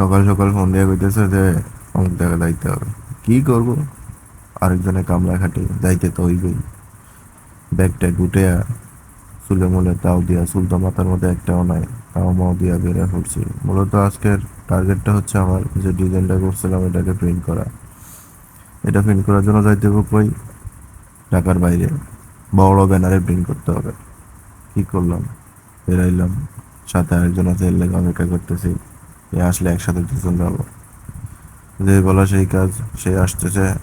সকাল সকাল ফোন দিয়ে কইতেছে যে, অমুক জায়গা যাইতে হবে। কি করব? আরেকজনে কামলা খাটে যাইতে তো হইবেই। ব্যাগটা গুটে চুলে মুলে তাও দিয়া চুল তো মাথার মধ্যে একটাও নাই, তাও মাও দিয়া বেড়ে পড়ছি মূলত আজকের টার্গেটটা হচ্ছে আমার যে ডিজাইনটা করছিলাম, এটাকে প্রিন্ট করা। এটা প্রিন্ট করার জন্য যাইতে হবে কই? ঢাকার বাইরে। বড় ব্যানারে প্রিন্ট করতে হবে। কি করলাম? বেরাইলাম সাথে আরেকজন আছে, এর লেগে অপেক্ষা করতেছি। এ আসলে একসাথে দুজন যাব। যে বলা সেই কাজ, সে আসতেছে,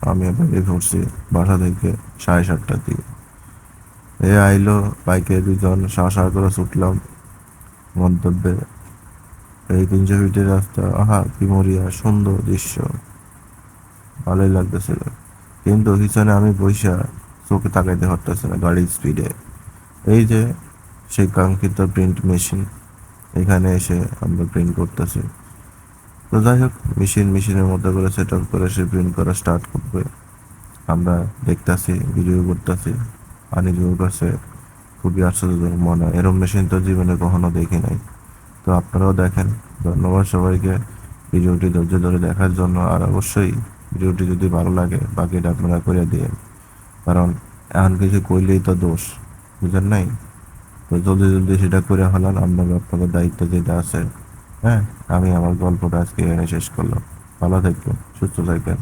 আমি বাইরে ঘুরছি বাসা থেকে সাড়ে সাতটার দিকে। এ আইলো, বাইকে দুজন সা সা করে ছুটলাম মন্তব্যে এই তিনশো ফিটের রাস্তা, আহা, কি মরিয়া, সুন্দর দৃশ্য। ভালোই লাগতেছিল। কিন্তু পিছনে আমি বৈশা চোখে তাকাইতে পারতেছে না গাড়ির স্পিডে এই যে, সেই কাঙ্ক্ষিত প্রিন্ট মেশিন এখানে এসে আমরা প্রিন্ট করতেছি। তো যাই হোক মেশিন মেশিনের মধ্যে করে সেট আপ করে সে প্রিন্ট করা স্টার্ট করবে। আমরা দেখতাছি ভিডিও করতেছি। আর নিজের কাছে খুবই আশ্চর্যজনক মনে হয়। এরম মেশিন তো জীবনে কখনো দেখি নাই। তো আপনারাও দেখেন। ধন্যবাদ সবাইকে ভিডিওটি ধৈর্য ধরে দেখার জন্য। আর অবশ্যই ভিডিওটি যদি ভালো লাগে, বাকিটা আপনারা করে দিন কারণ এখন কিছু করলেই তো দোষ, বুঝেন নাই? তো জলদি জলদি সেটা করে ফেলার আপনার আপনাদের দায়িত্ব যেটা আছে হ্যাঁ? আমি আমার গল্পটা আজকে এখানে শেষ করলাম। ভালো থাকবেন, সুস্থ থাকবেন।